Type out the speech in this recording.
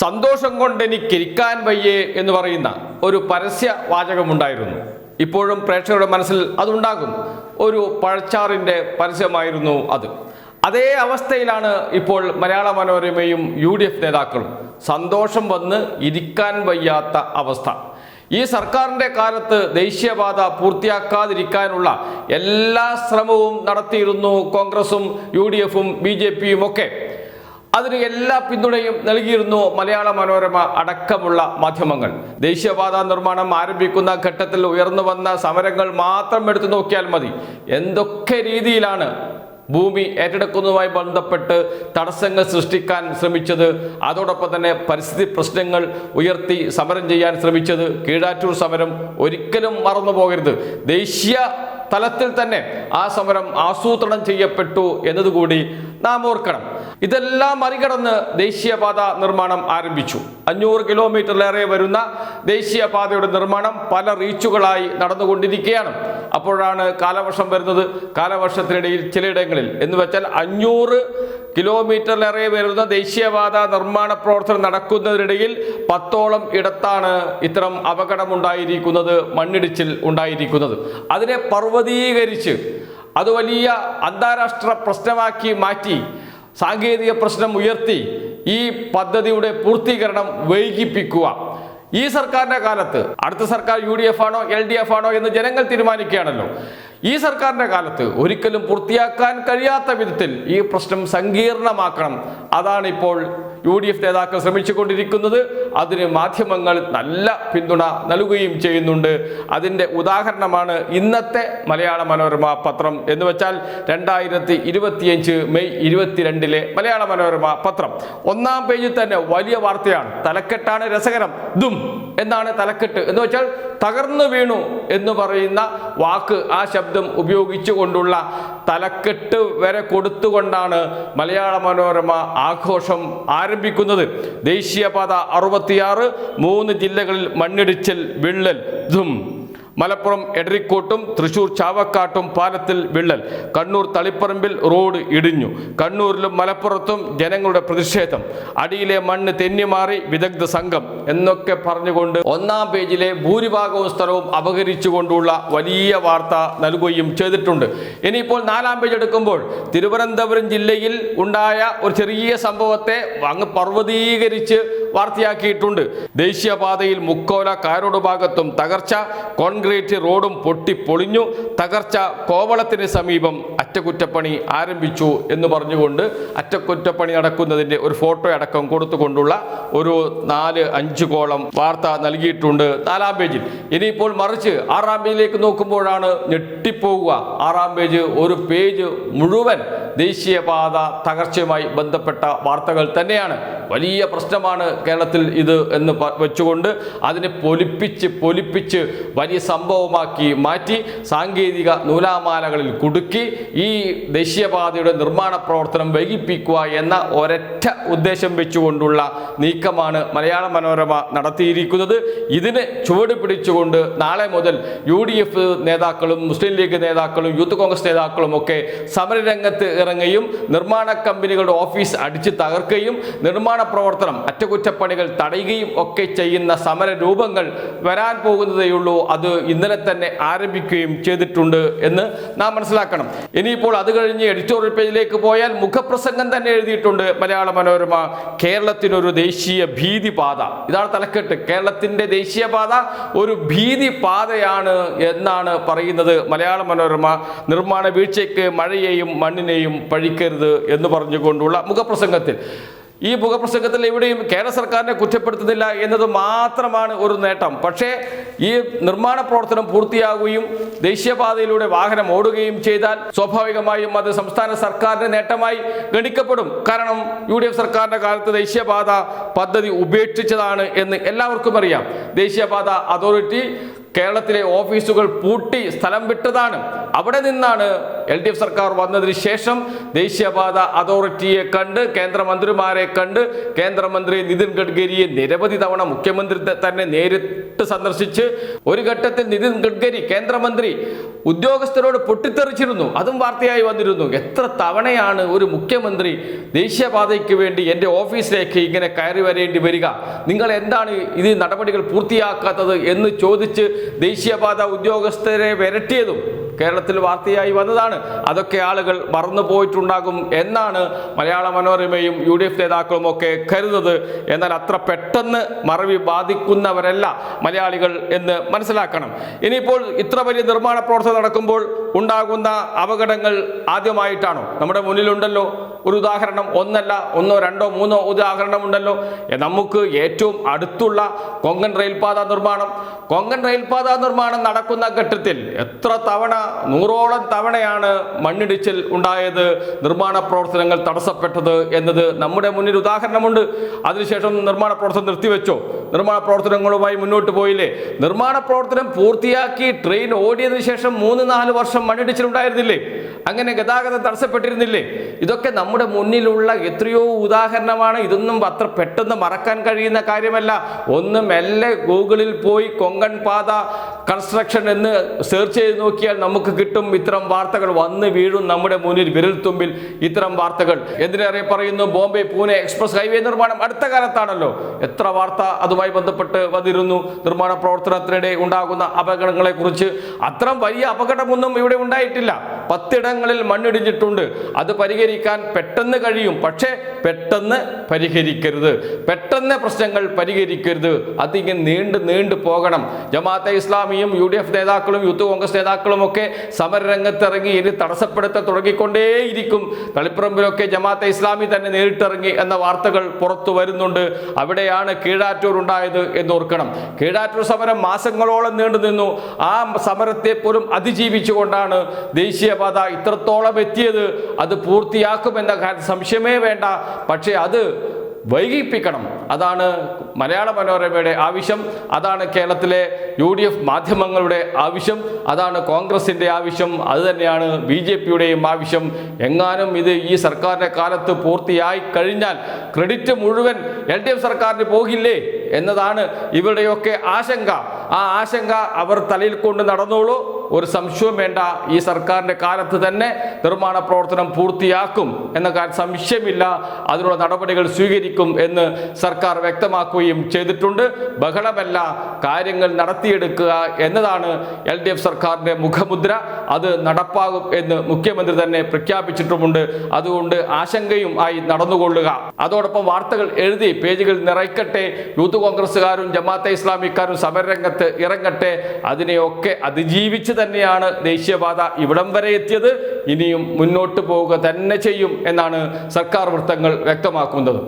സന്തോഷം കൊണ്ട് എനിക്ക് ഇരിക്കാൻ വയ്യേ എന്ന് പറയുന്ന ഒരു പരസ്യ വാചകമുണ്ടായിരുന്നു. ഇപ്പോഴും പ്രേക്ഷകരുടെ മനസ്സിൽ അതുണ്ടാകും. ഒരു പഴച്ചാറിന്റെ പരസ്യമായിരുന്നു അത്. അതേ അവസ്ഥയിലാണ് ഇപ്പോൾ മലയാള മനോരമയും യു ഡി എഫ് നേതാക്കളും. സന്തോഷം വന്ന് ഇരിക്കാൻ വയ്യാത്ത അവസ്ഥ. ഈ സർക്കാരിന്റെ കാലത്ത് ദേശീയപാത പൂർത്തിയാക്കാതിരിക്കാനുള്ള എല്ലാ ശ്രമവും നടത്തിയിരുന്നു കോൺഗ്രസും യു ഡി എഫും ബി ജെ പിയും ഒക്കെ. അതിന് എല്ലാ പിന്തുണയും നൽകിയിരുന്നു മലയാള മനോരമ അടക്കമുള്ള മാധ്യമങ്ങൾ. ദേശീയപാത നിർമ്മാണം ആരംഭിക്കുന്ന ഘട്ടത്തിൽ ഉയർന്നു വന്ന സമരങ്ങൾ മാത്രം എടുത്തു നോക്കിയാൽ മതി. എന്തൊക്കെ രീതിയിലാണ് ഭൂമി ഏറ്റെടുക്കുന്നതുമായി ബന്ധപ്പെട്ട് തടസ്സങ്ങൾ സൃഷ്ടിക്കാൻ ശ്രമിച്ചത്? അതോടൊപ്പം തന്നെ പരിസ്ഥിതി പ്രശ്നങ്ങൾ ഉയർത്തി സമരം ചെയ്യാൻ ശ്രമിച്ചത് കീഴാറ്റൂർ സമരം ഒരിക്കലും മറന്നു പോകരുത്. ദേശീയ തലത്തിൽ തന്നെ ആ സമരം ആസൂത്രണം ചെയ്യപ്പെട്ടു എന്നതുകൂടി നാം ഓർക്കണം. ഇതെല്ലാം മറികടന്ന് ദേശീയപാത നിർമ്മാണം ആരംഭിച്ചു. അഞ്ഞൂറ് കിലോമീറ്ററിലേറെ വരുന്ന ദേശീയപാതയുടെ നിർമ്മാണം പല റീച്ചുകളായി നടന്നുകൊണ്ടിരിക്കുകയാണ്. അപ്പോഴാണ് കാലവർഷം വരുന്നത്. കാലവർഷത്തിനിടയിൽ ചിലയിടങ്ങളിൽ. എന്ന് വെച്ചാൽ അഞ്ഞൂറ് കിലോമീറ്ററിലേറെ വരുന്ന ദേശീയപാത നിർമ്മാണ പ്രവർത്തനം നടക്കുന്നതിനിടയിൽ പത്തോളം ഇടത്താണ് ഇത്തരം അപകടമുണ്ടായിരിക്കുന്നത് മണ്ണിടിച്ചിൽ ഉണ്ടായിരിക്കുന്നത്. അതിനെ പർവതീകരിച്ച് അത് വലിയ അന്താരാഷ്ട്ര പ്രശ്നമാക്കി മാറ്റി സാങ്കേതിക പ്രശ്നം ഉയർത്തി ഈ പദ്ധതിയുടെ പൂർത്തീകരണം വൈകിപ്പിക്കുക. ഈ സർക്കാരിന്റെ കാലത്ത് അടുത്ത സർക്കാർ യു ഡി എഫ് ആണോ എൽ ഡി എഫ് ആണോ എന്ന് ജനങ്ങൾ തീരുമാനിക്കുകയാണല്ലോ. ഈ സർക്കാരിന്റെ കാലത്ത് ഒരിക്കലും പൂർത്തിയാക്കാൻ കഴിയാത്ത വിധത്തിൽ ഈ പ്രശ്നം സങ്കീർണമാക്കണം. അതാണ് ഇപ്പോൾ യു ഡി എഫ് നേതാക്കൾ ശ്രമിച്ചുകൊണ്ടിരിക്കുന്നത്. അതിന് മാധ്യമങ്ങൾ നല്ല പിന്തുണ നൽകുകയും ചെയ്യുന്നുണ്ട്. അതിന്റെ ഉദാഹരണമാണ് ഇന്നത്തെ മലയാള മനോരമ പത്രം എന്ന് വെച്ചാൽ രണ്ടായിരത്തി ഇരുപത്തിയഞ്ച് മെയ് ഇരുപത്തിരണ്ടിലെ മലയാള മനോരമ പത്രം. ഒന്നാം പേജിൽ തന്നെ വലിയ വാർത്തയാണ്. തലക്കെട്ടാണ് രസകരം. ദും എന്നാണ് തലക്കെട്ട്? എന്ന് വെച്ചാൽ തകർന്നു വീണു എന്ന് പറയുന്ന വാക്ക് ആ ശബ്ദം ഉപയോഗിച്ചുകൊണ്ടുള്ള തലക്കെട്ട് വരെ കൊടുത്തുകൊണ്ടാണ് മലയാള മനോരമ ആഘോഷം ആരംഭിക്കുന്നത്. ദേശീയപാത അറുപത്തിയാറ് മൂന്ന് ജില്ലകളിൽ മണ്ണിടിച്ചിൽ വിള്ളൽ ധും. മലപ്പുറം എടരിക്കോട്ടും തൃശൂർ ചാവക്കാട്ടും പാലത്തിൽ വിള്ളൽ. കണ്ണൂർ തളിപ്പറമ്പിൽ റോഡ് ഇടിഞ്ഞു. കണ്ണൂരിലും മലപ്പുറത്തും ജനങ്ങളുടെ പ്രതിഷേധം. അടിയിലെ മണ്ണ് തെന്നിമാറി വിദഗ്ധ സംഘം എന്നൊക്കെ പറഞ്ഞുകൊണ്ട് ഒന്നാം പേജിലെ ഭൂരിഭാഗവും സ്ഥലവും അപഹരിച്ചുകൊണ്ടുള്ള വലിയ വാർത്ത നൽകുകയും ചെയ്തിട്ടുണ്ട്. ഇനിയിപ്പോൾ നാലാം പേജ് എടുക്കുമ്പോൾ തിരുവനന്തപുരം ജില്ലയിൽ ഉണ്ടായ ഒരു ചെറിയ സംഭവത്തെ അങ്ങ് പർവതീകരിച്ച് വാർത്തയാക്കിയിട്ടുണ്ട്. ദേശീയപാതയിൽ മുക്കോല കാരോട് ഭാഗത്തും തകർച്ച കോൺക്രീറ്റ് റോഡും പൊട്ടിപ്പൊളിഞ്ഞു തകർച്ച കോവളത്തിന് സമീപം അറ്റകുറ്റപ്പണി ആരംഭിച്ചു എന്ന് പറഞ്ഞുകൊണ്ട് അറ്റകുറ്റപ്പണി നടക്കുന്നതിന്റെ ഒരു ഫോട്ടോ അടക്കം കൊടുത്തുകൊണ്ടുള്ള ഒരു നാല് അഞ്ച് കോളം വാർത്ത നൽകിയിട്ടുണ്ട് നാലാം പേജിൽ. ഇനിയിപ്പോൾ മറിച്ച് ആറാം പേജിലേക്ക് നോക്കുമ്പോഴാണ് ഞെട്ടിപ്പോവുക. ആറാം പേജ് ഒരു പേജ് മുഴുവൻ ദേശീയപാത തകർച്ചയുമായി ബന്ധപ്പെട്ട വാർത്തകൾ തന്നെയാണ്. വലിയ പ്രശ്നമാണ് കേരളത്തിൽ ഇത് എന്ന് വെച്ചുകൊണ്ട് അതിനെ പൊലിപ്പിച്ച് പൊലിപ്പിച്ച് വലിയ സംഭവമാക്കി മാറ്റി സാങ്കേതിക നൂലാമാലകളിൽ കുടുക്കി ഈ ദേശീയപാതയുടെ നിർമ്മാണ പ്രവർത്തനം വൈകിപ്പിക്കുക എന്ന ഒരൊറ്റ ഉദ്ദേശം വെച്ചുകൊണ്ടുള്ള നീക്കമാണ് മലയാള മനോരമ നടത്തിയിരിക്കുന്നത്. ഇതിന് ചുവട് പിടിച്ചുകൊണ്ട് നാളെ മുതൽ യു നേതാക്കളും മുസ്ലിം ലീഗ് നേതാക്കളും യൂത്ത് കോൺഗ്രസ് നേതാക്കളും ഒക്കെ സമരരംഗത്ത് ഇറങ്ങുകയും നിർമ്മാണ കമ്പനികളുടെ ഓഫീസ് അടിച്ചു തകർക്കുകയും നിർമ്മാണ പ്രവർത്തനം അറ്റകുറ്റപ്പണികൾ തടയുകയും ഒക്കെ ചെയ്യുന്ന സമര രൂപങ്ങൾ വരാൻ പോകുന്നതേയുള്ളൂ അത് ഇന്നലെ തന്നെ ആരംഭിക്കുകയും ചെയ്തിട്ടുണ്ട് എന്ന് നാം മനസ്സിലാക്കണം. ഇനിയിപ്പോൾ അത് കഴിഞ്ഞ് എഡിറ്റോറിയൽ പേജിലേക്ക് പോയാൽ മുഖപ്രസംഗം തന്നെ എഴുതിയിട്ടുണ്ട് മലയാള മനോരമ. കേരളത്തിനൊരു ദേശീയ ഭീതി പാത ഇതാണ് തലക്കെട്ട്. കേരളത്തിന്റെ ദേശീയ പാത ഒരു ഭീതി പാതയാണ് എന്നാണ് പറയുന്നത് മലയാള മനോരമ. നിർമ്മാണ വീഴ്ചയ്ക്ക് മഴയെയും മണ്ണിനെയും പഴിക്കരുത് എന്ന് പറഞ്ഞുകൊണ്ടുള്ള മുഖപ്രസംഗത്തിൽ. ഈ മുഖപ്രസംഗത്തിൽ എവിടെയും കേരള സർക്കാരിനെ കുറ്റപ്പെടുത്തുന്നില്ല എന്നത് മാത്രമാണ് ഒരു നേട്ടം. പക്ഷേ ഈ നിർമ്മാണ പ്രവർത്തനം പൂർത്തിയാകുകയും ദേശീയപാതയിലൂടെ വാഹനം ഓടുകയും ചെയ്താൽ സ്വാഭാവികമായും അത് സംസ്ഥാന സർക്കാരിന്റെ നേട്ടമായി ഗണിക്കപ്പെടും. കാരണം യു ഡി എഫ് സർക്കാരിന്റെ കാലത്ത് ദേശീയപാത പദ്ധതി ഉപേക്ഷിച്ചതാണ് എന്ന് എല്ലാവർക്കും അറിയാം. ദേശീയപാത അതോറിറ്റി കേരളത്തിലെ ഓഫീസുകൾ പൂട്ടി സ്ഥലം വിട്ടതാണ്. അവിടെ നിന്നാണ് എൽ ഡി എഫ് സർക്കാർ വന്നതിന് ശേഷം ദേശീയപാത അതോറിറ്റിയെ കണ്ട് കേന്ദ്രമന്ത്രിമാരെ കണ്ട് കേന്ദ്രമന്ത്രി നിതിൻ ഗഡ്കരിയെ നിരവധി തവണ മുഖ്യമന്ത്രി തന്നെ നേരിട്ട് സന്ദർശിച്ച് ഒരു ഘട്ടത്തിൽ നിതിൻ ഗഡ്കരി കേന്ദ്രമന്ത്രി ഉദ്യോഗസ്ഥരോട് പൊട്ടിത്തെറിച്ചിരുന്നു. അതും വാർത്തയായി വന്നിരുന്നു. എത്ര തവണയാണ് ഒരു മുഖ്യമന്ത്രി ദേശീയപാതയ്ക്ക് വേണ്ടി എന്റെ ഓഫീസിലേക്ക് ഇങ്ങനെ കയറി വരേണ്ടി വരിക? നിങ്ങൾ എന്താണ് ഇത് നടപടികൾ പൂർത്തിയാക്കാത്തത് എന്ന് ചോദിച്ച് ദേശീയപാത ഉദ്യോഗസ്ഥരെ വരട്ടിയതും കേരളത്തിൽ വാർത്തയായി വന്നതാണ്. അതൊക്കെ ആളുകൾ മറന്നു പോയിട്ടുണ്ടാകും എന്നാണ് മലയാള മനോരമയും യു ഡി എഫ് നേതാക്കളും ഒക്കെ കരുതുന്നത്. എന്നാൽ അത്ര പെട്ടെന്ന് മറവി ബാധിക്കുന്നവരല്ല മലയാളികൾ എന്ന് മനസ്സിലാക്കണം. ഇനിയിപ്പോൾ ഇത്ര വലിയ നിർമ്മാണ പ്രവർത്തനം നടക്കുമ്പോൾ ഉണ്ടാകുന്ന അപകടങ്ങൾ ആദ്യമായിട്ടാണോ? നമ്മുടെ മുന്നിലുണ്ടല്ലോ ഒരു ഉദാഹരണം ഒന്നല്ല ഒന്നോ രണ്ടോ മൂന്നോ ഉദാഹരണം ഉണ്ടല്ലോ നമുക്ക് ഏറ്റവും അടുത്തുള്ള കൊങ്കൺ റെയിൽപാത നിർമ്മാണം. കൊങ്കൺ റെയിൽപാത നിർമ്മാണം നടക്കുന്ന ഘട്ടത്തിൽ എത്ര തവണ നൂറോളം തവണയാണ് മണ്ണിടിച്ചിൽ ഉണ്ടായത് നിർമ്മാണ പ്രവർത്തനങ്ങൾ തടസ്സപ്പെട്ടത് എന്നത് നമ്മുടെ മുന്നിൽ ഉദാഹരണമുണ്ട്. അതിനുശേഷം നിർമ്മാണ പ്രവർത്തനം നിർത്തിവെച്ചോ? നിർമ്മാണ പ്രവർത്തനങ്ങളുമായി മുന്നോട്ട് പോയില്ലേ? നിർമ്മാണ പ്രവർത്തനം പൂർത്തിയാക്കി ട്രെയിൻ ഓടിയതിനു ശേഷം മൂന്ന് നാല് വർഷം മണ്ണിടിച്ചിൽ മണ്ണിടിച്ചിലുണ്ടായിരുന്നില്ലേ അങ്ങനെ ഗതാഗതം തടസ്സപ്പെട്ടിരുന്നില്ലേ? ഇതൊക്കെ നമ്മുടെ മുന്നിലുള്ള എത്രയോ ഉദാഹരണമാണ്. ഇതൊന്നും അത്ര പെട്ടെന്ന് മറക്കാൻ കഴിയുന്ന കാര്യമല്ല. ഒന്ന് മെല്ലെ ഗൂഗിളിൽ പോയി കൊങ്കൺ പാത കൺസ്ട്രക്ഷൻ എന്ന് സെർച്ച് ചെയ്ത് നോക്കിയാൽ നമുക്ക് കിട്ടും ഇത്തരം വാർത്തകൾ. വന്ന് വീഴും നമ്മുടെ മുന്നിൽ വിരൽത്തുമ്പിൽ ഇത്തരം വാർത്തകൾ. എന്തിനേറെ പറയുന്നു? ബോംബെ പൂനെ എക്സ്പ്രസ് ഹൈവേ നിർമ്മാണം അടുത്ത കാലത്താണല്ലോ. എത്ര വാർത്ത അതുമായി ബന്ധപ്പെട്ട് വന്നിരുന്നു? നിർമ്മാണ പ്രവർത്തനത്തിനിടെ ഉണ്ടാകുന്ന അപകടങ്ങളെ കുറിച്ച് അത്തരം വലിയ അപകടമൊന്നും ഇവിടെ ഉണ്ടായിട്ടില്ല. പത്തിടങ്ങളിൽ മണ്ണിടിഞ്ഞിട്ടുണ്ട്. അത് പരിഹരിക്കാൻ പെട്ടെന്ന് കഴിയും. പക്ഷേ പെട്ടെന്ന് പരിഹരിക്കരുത്. പെട്ടെന്ന് പ്രശ്നങ്ങൾ പരിഹരിക്കരുത്. അതിങ്ങനെ നീണ്ടു നീണ്ടു പോകണം. ജമാഅത്തെ ഇസ്ലാമിയും യു ഡി എഫ് നേതാക്കളും യൂത്ത് കോൺഗ്രസ് നേതാക്കളും ഒക്കെ സമരരംഗത്തിറങ്ങി ഇനി തടസ്സപ്പെടുത്ത തുടങ്ങിക്കൊണ്ടേയിരിക്കും. തളിപ്പറമ്പിലൊക്കെ ജമാഅത്തെ ഇസ്ലാമി തന്നെ നേരിട്ടിറങ്ങി എന്ന വാർത്തകൾ പുറത്തു വരുന്നുണ്ട്. അവിടെയാണ് കീഴാറ്റൂർ ഉണ്ടായത് എന്ന് ഓർക്കണം കീഴാറ്റൂർ സമരം മാസങ്ങളോളം നീണ്ടു നിന്നു. ആ സമരത്തെ പോലും അതിജീവിച്ചുകൊണ്ടാണ് ദേശീയപാത ഇത്രത്തോളം എത്തിയത്. അത് പൂർത്തിയാക്കുമെന്ന സംശയമേ വേണ്ട. പക്ഷേ അത് വൈകിപ്പിക്കണം. അതാണ് മലയാള മനോരമയുടെ ആവശ്യം. അതാണ് കേരളത്തിലെ യു ഡി എഫ് മാധ്യമങ്ങളുടെ ആവശ്യം അതാണ് കോൺഗ്രസിന്റെ ആവശ്യം അതുതന്നെയാണ് ബി ജെ പിയുടെയും ആവശ്യം. എങ്ങാനും ഇത് ഈ സർക്കാരിന്റെ കാലത്ത് പൂർത്തിയായി കഴിഞ്ഞാൽ ക്രെഡിറ്റ് മുഴുവൻ എൽ ഡി എഫ് സർക്കാരിന് പോകില്ലേ എന്നതാണ് ഇവരുടെയൊക്കെ ആശങ്ക. ആ ആശങ്ക അവർ തലയിൽ കൊണ്ട് നടന്നോളൂ. ഒരു സംശയവും വേണ്ട. ഈ സർക്കാരിന്റെ കാലത്ത് തന്നെ നിർമ്മാണ പ്രവർത്തനം പൂർത്തിയാക്കും എന്ന കാര്യം സംശയമില്ല. അതിനുള്ള നടപടികൾ സ്വീകരിക്കും എന്ന് സർക്കാർ വ്യക്തമാക്കുകയും ചെയ്തിട്ടുണ്ട്. ബഹളമല്ല. കാര്യങ്ങൾ നടത്തിയെടുക്കുക എന്നതാണ് എൽ ഡി എഫ് സർക്കാരിന്റെ മുഖമുദ്ര. അത് നടപ്പാകും എന്ന് മുഖ്യമന്ത്രി തന്നെ പ്രഖ്യാപിച്ചിട്ടുമുണ്ട്. അതുകൊണ്ട് ആശങ്കയും ആയി നടന്നുകൊള്ളുക. അതോടൊപ്പം വാർത്തകൾ എഴുതി പേജുകൾ നിറയ്ക്കട്ടെ. യൂത്ത് കോൺഗ്രസ്സുകാരും ജമാഅത്തെ ഇസ്ലാമിക്കാരും സമരരംഗത്ത് ഇറങ്ങട്ടെ. അതിനെയൊക്കെ അതിജീവിച്ച് തന്നെയാണ് ദേശീയപാത ഇവിടം വരെ എത്തിയത്. ഇനിയും മുന്നോട്ട് പോവുക തന്നെ ചെയ്യും എന്നാണ് സർക്കാർ വൃത്തങ്ങൾ വ്യക്തമാക്കുന്നത്.